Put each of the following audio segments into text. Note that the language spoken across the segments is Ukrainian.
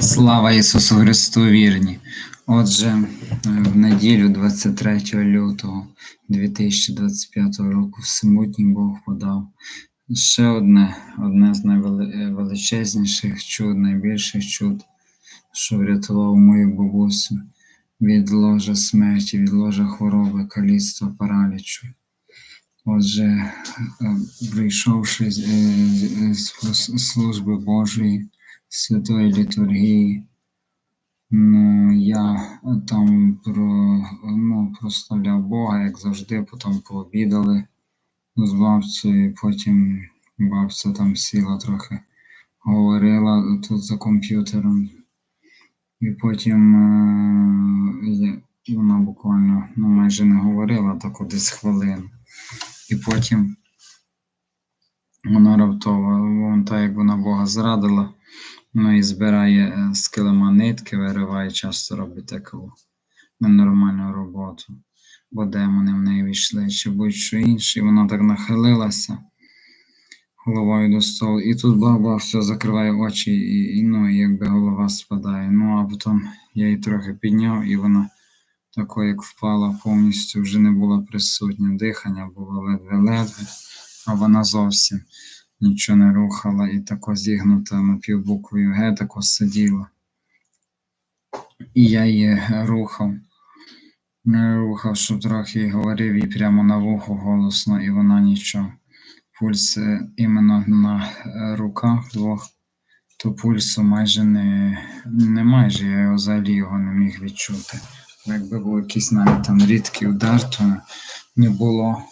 Слава Ісусу Христу вірні. Отже, е, в неділю 23 лютого 2025 року Всемутній Бог подав ще одне, одне з найвеличезніших чуд, найбільших чуд, що врятував мою бабусю від ложа смерті, від ложа хвороби, каліцтва, паралічу. Отже, е, прийшовши е, з служби Божої, святої літургії, ну, я там про, ну, прославляв Бога, як завжди, потім пообідали з бабцею, потім бабця там сіла трохи, говорила тут за комп'ютером. І потім е, вона буквально ну, майже не говорила, так десь хвилину. І потім вона раптово, вон та як вона Бога зрадила, ну і збирає е, з килима нитки, вириває, часто робить таку ненормальну роботу, бо демони в неї війшли, чи будь-що інше, і вона так нахилилася головою до столу, і тут баба все закриває очі, і, і ну, якби голова спадає. Ну, а потім я її трохи підняв, і вона тако, як впала повністю, вже не була присутня. Дихання було ледве-ледве, а вона зовсім нічого не рухала і тако зігнута напівбуквою Г, тако сиділа. І я її рухав, рухав, щоб трохи говорив їй прямо на вухо голосно, і вона нічого. Пульс е, іменно на е, руках двох, то пульсу майже не, не майже, я його взагалі його не міг відчути. Якби був якийсь навіть там рідкий удар, то не було.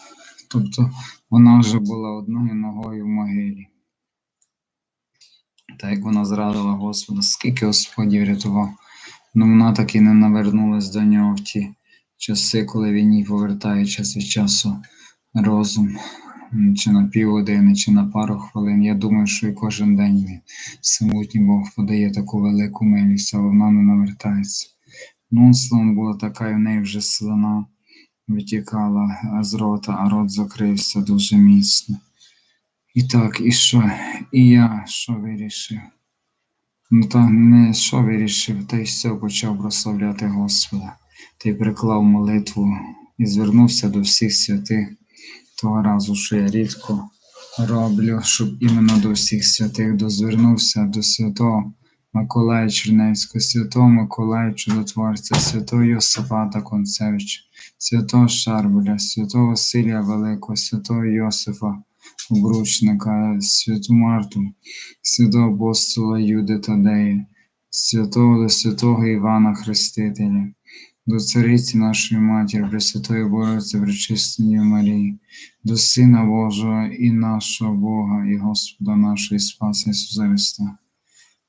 Тобто вона вже була одною ногою в могилі. Та як вона зрадила Господа, скільки Господь її врятував. Ну вона так і не навернулась до нього в ті часи, коли він їй повертає час від часу розум, чи на півгодини, чи на пару хвилин. Я думаю, що і кожен день він самотній Бог подає таку велику милість, але вона не навертається. Ну, словом, була така, і в неї вже слина витікала з рота, а рот закрився дуже міцно. І так, і що? І я що вирішив? Ну та не що вирішив, та й все почав прославляти Господа, й приклав молитву і звернувся до всіх святих того разу, що я рідко роблю, щоб іменно до всіх святих дозвернувся до святого Миколая Чернецького, святого Миколая Чудотворця, святого Йосифата Концевича, святого Шарбеля, святого Василія Великого, святого Йосифа Обручника, святу Марту, святого апостола Юди Тадея, святого до святого Івана Хрестителя, до цариці нашої Матері, Пресвятої Богородиці, Пречистої Марії, до Сина Божого і нашого Бога, і Господа нашого і Спаса Ісуса Христа.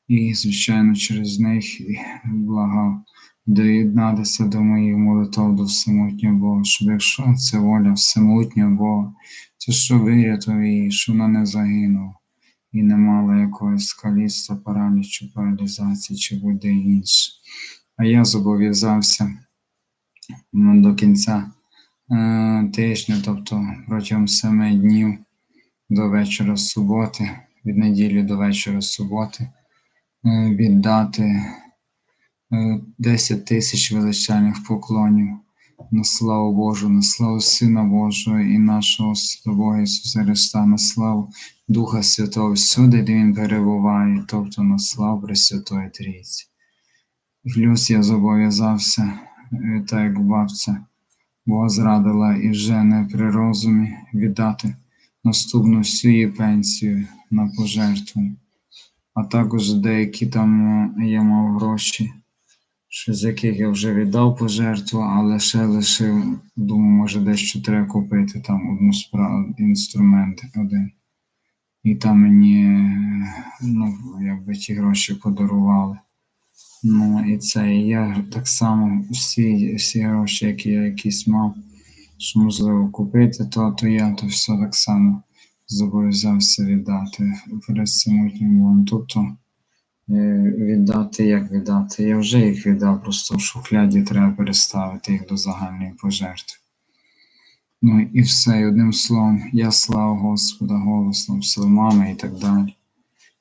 І, звичайно, через них благав доєднатися до моїх молитов до всемутнього Бога, щоб якщо це воля всемутнього Бога, то що вирятував її, що вона не загинула і не мала якогось каліцтва, паралічу, паралізації чи будь-де інше. А я зобов'язався до кінця е, тижня, тобто протягом семи днів до вечора суботи, від неділі до вечора суботи, віддати е, 10 тисяч величальних поклонів на славу Божу, на славу Сина Божого і нашого Бога Ісуса Христа, на славу Духа Святого всюди, де Він перебуває, тобто на славу Пресвятої Трійці. Плюс я зобов'язався, е, так як бабця Бога зрадила і вже не при розумі віддати наступну всю її пенсію на пожертву. А також деякі там е, я мав гроші, що з яких я вже віддав пожертву, але ще лишив, думаю, може дещо треба купити там одну справу, інструмент один. І там мені, е, ну, якби ті гроші подарували. Ну і це і я так само всі, всі гроші, які я якісь мав, що можливо купити, то, то я то все так само зобов'язався віддати перед самотнім Богом. Тобто е, віддати, як віддати? Я вже їх віддав, просто в шухляді треба переставити їх до загальної пожертви. Ну і все, одним словом, я слава Господа голосно, псалмами і так далі.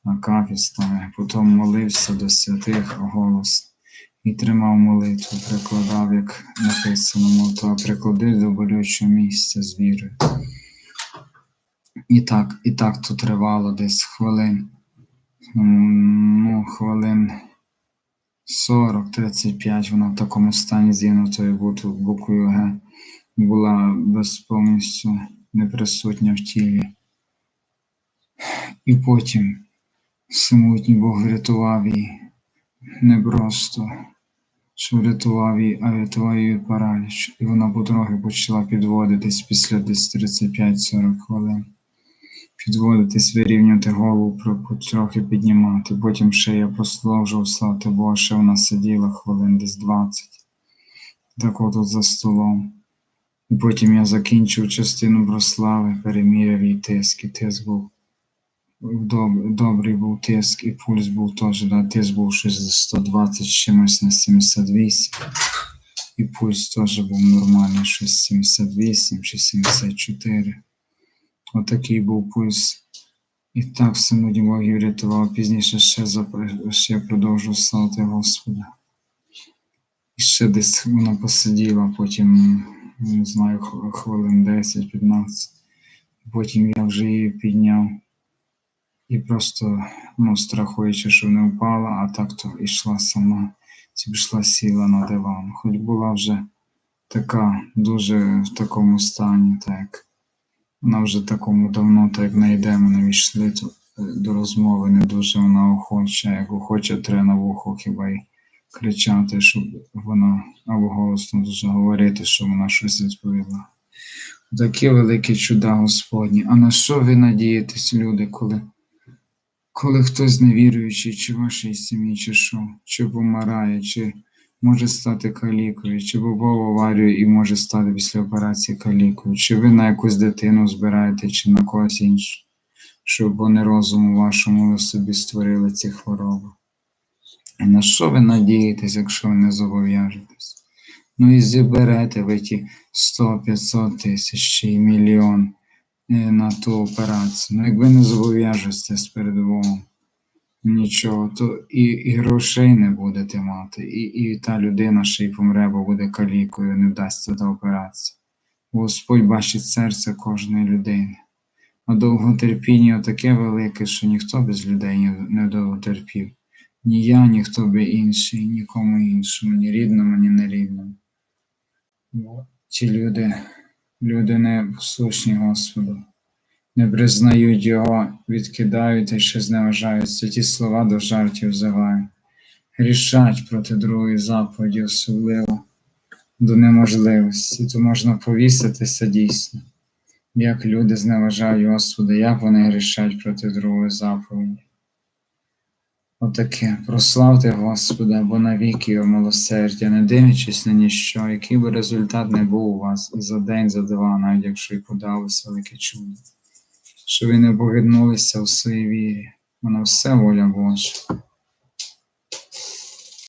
акафістами, потім молився до святих голос і тримав молитву, прикладав, як написано, молитва, приклади до болючого місця з вірою. І так, і так то тривало десь хвилин. Ну, хвилин 40-35 вона в такому стані зігнутої бути буквою Г була без повністю неприсутня в тілі. І потім всемогутній Бог врятував її не просто, що врятував її, а врятував її від паралічу. І вона потрохи почала підводитись після десь 35-40 хвилин. Підводитись, вирівняти голову, потрохи піднімати. Потім ще я послужив, славити Бога, ще вона сиділа хвилин десь 20. Так от за столом. І потім я закінчив частину прослави, переміряв її тиск, і тиск був доб- добрий був тиск, і пульс був теж, да, тиск був щось за 120 чимось на 78. І пульс теж був нормальний, щось 78 чи 74. Отакий був пульс. І так самотній Бог її врятував. Пізніше ще, запр- ще я продовжував Господа. І ще десь вона посиділа, потім, не знаю, хвилин 10-15. Потім я вже її підняв. І просто, ну, страхуючи, що не впала, а так то йшла сама, ці пішла сіла на диван. Хоч була вже така, дуже в такому стані, так. Вона вже такому давно, так як не війшли то, е, до розмови, не дуже вона охоча, як охоче треба на вухо хіба й кричати, щоб вона або голосно дуже говорити, щоб вона щось відповіла. Такі великі чуда Господні. А на що ви надієтесь, люди, коли, коли хтось невіруючий, чи вашій сім'ї, чи що, чи помирає, чи може стати калікою, чи попав в аварію і може стати після операції калікою, чи ви на якусь дитину збираєте, чи на когось іншого, щоб вони розуму вашому ви собі створили ці хвороби. І на що ви надієтесь, якщо ви не зобов'яжетесь? Ну і зіберете ви ті 100-500 тисяч чи мільйон е, на ту операцію. Ну, якби не зобов'яжетесь перед Богом нічого, то і, і грошей не будете мати, і, і та людина ще й помре, бо буде калікою, не вдасться та операція. Бо Господь бачить серце кожної людини. А довготерпіння таке велике, що ніхто без людей не- довготерпів. Ні я, ні хто би інший, нікому іншому, ні рідному, ні нерідному. Бо ті люди, люди не послушні Господу, не признають Його, відкидають та ще зневажають, святі слова до жартів взивають, грішать проти другої заповіді, особливо до неможливості, то можна повіситися дійсно, як люди зневажають Господа, як вони грішать проти другої заповіді. Отаке, прославте Господа, бо навіки його милосердя, не дивлячись на ніщо, який би результат не був у вас за день, за два, навіть якщо і подалося велике чудо, що ви не погиднулися в своїй вірі, вона все воля Божа.